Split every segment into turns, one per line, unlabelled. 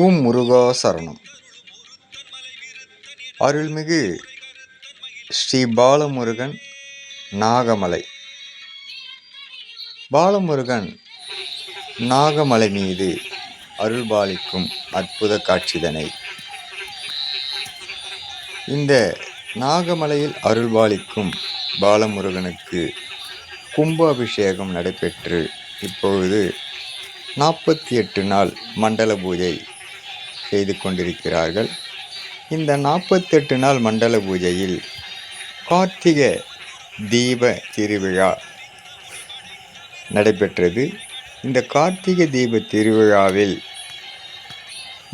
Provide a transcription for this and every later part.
ஓம் முருகா சரணம். அருள்மிகு ஸ்ரீ பாலமுருகன் நாகமலை. பாலமுருகன் நாகமலை மீது அருள்பாலிக்கும் அற்புத காட்சிதனை. இந்த நாகமலையில் அருள்பாலிக்கும் பாலமுருகனுக்கு கும்பாபிஷேகம் நடைபெற்று இப்பொழுது நாற்பத்தி எட்டு நாள் மண்டல பூஜை செய்து கொண்டிருக்கிறார்கள். இந்த நாற்பத்தெட்டு நாள் மண்டல பூஜையில் கார்த்திகை தீப திருவிழா நடைபெற்றது. இந்த கார்த்திகை தீப திருவிழாவில்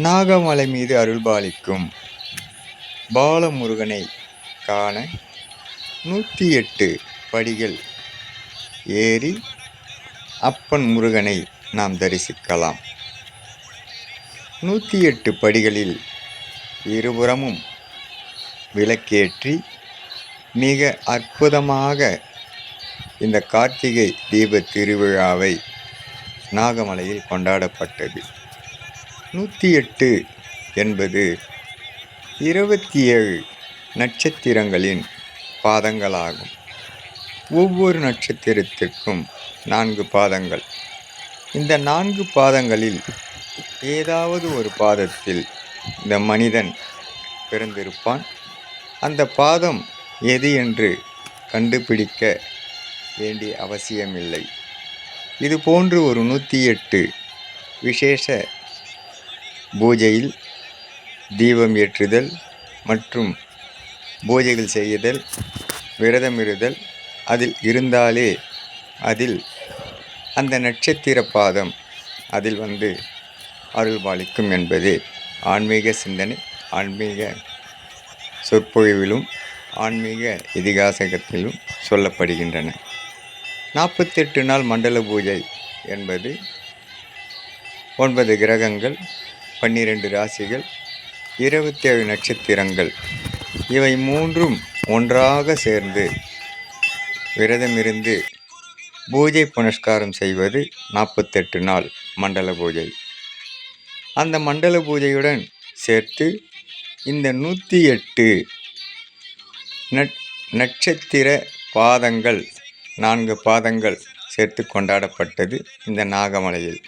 நாகமலை மீது அருள்பாலிக்கும் பாலமுருகனை காண நூற்றி எட்டு படிகள் ஏறி அப்பன் முருகனை நாம் தரிசிக்கலாம். நூற்றி எட்டு படிகளில் இருபுறமும் விளக்கேற்றி மிக அற்புதமாக இந்த கார்த்திகை தீப திருவிழாவை நாகமலையில் கொண்டாடப்பட்டது. நூற்றி எட்டு என்பது இருபத்தி ஏழு நட்சத்திரங்களின் பாதங்களாகும். ஒவ்வொரு நட்சத்திரத்திற்கும் நான்கு பாதங்கள். இந்த நான்கு பாதங்களில் ஏதாவது ஒரு பாதத்தில் இந்த மனிதன் பிறந்திருப்பான். அந்த பாதம் எது என்று கண்டுபிடிக்க வேண்டிய அவசியமில்லை. இது போன்று ஒரு நூற்றி எட்டு விசேஷ பூஜையில் தீபம் ஏற்றுதல் மற்றும் பூஜைகள் செய்யுதல் விரதமிருதல் அதில் இருந்தாலே அதில் அந்த நட்சத்திர பாதம் அதில் வந்து அருள்பாலிக்கும் என்பது ஆன்மீக சிந்தனை ஆன்மீக சொற்பொழிவிலும் ஆன்மீக இதிகாசகத்திலும் சொல்லப்படுகின்றன. நாற்பத்தெட்டு நாள் மண்டல பூஜை என்பது ஒன்பது கிரகங்கள் பன்னிரண்டு ராசிகள் இருபத்தேழு நட்சத்திரங்கள். இவை மூன்றும் ஒன்றாக சேர்ந்து விரதமிருந்து பூஜை புனஸ்காரம் செய்வது நாற்பத்தெட்டு நாள் மண்டல பூஜை. அந்த மண்டல பூஜையுடன் சேர்த்து இந்த நூற்றி எட்டு நட்சத்திர பாதங்கள் நான்கு பாதங்கள் சேர்த்து கொண்டாடப்பட்டது இந்த நாகமலையில்.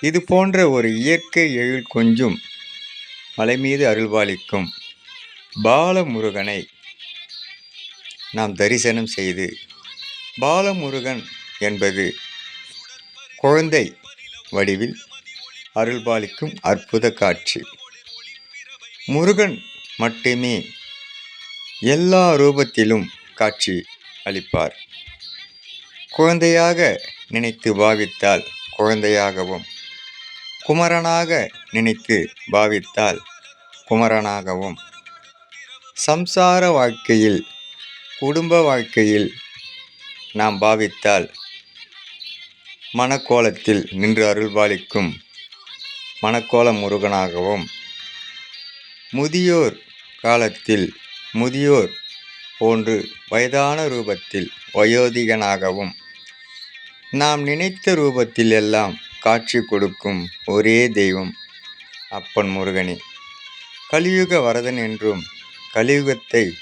இது போன்ற ஒரு இயற்கை எழில் கொஞ்சம் மலை மீது அருள்பாலிக்கும் பாலமுருகனை நாம் தரிசனம் செய்து பாலமுருகன் என்பது குழந்தை வடிவில் அருள்பாலிக்கும் அற்புத காட்சி. முருகன் மட்டுமே எல்லா ரூபத்திலும் காட்சி அளிப்பார். குழந்தையாக நினைத்து பாவித்தால் குழந்தையாகவும் குமரனாக நினைத்து பாவித்தால் குமரனாகவும் சம்சார வாழ்க்கையில் குடும்ப வாழ்க்கையில் நாம் பாவித்தால் மணக்கோலத்தில் நின்று அருள்பாலிக்கும் மணக்கோல முருகனாகவும் முதியோர் காலத்தில் முதியோர் போன்று வயதான ரூபத்தில் வயோதிகனாகவும் நாம் நினைத்த ரூபத்தில் எல்லாம் காட்சி கொடுக்கும் ஒரே தெய்வம் அப்பன் முருகனே. கலியுக வரதன் என்றும் கலியுகத்தை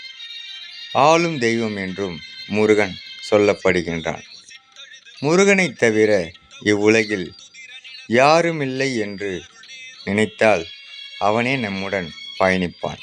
ஆளும் தெய்வம் என்றும் முருகன் சொல்லப்படுகின்றான். முருகனைத் தவிர இவ்வுலகில் யாருமில்லை என்று நினைத்தால் அவனே நம்முடன் பயணிப்பான்.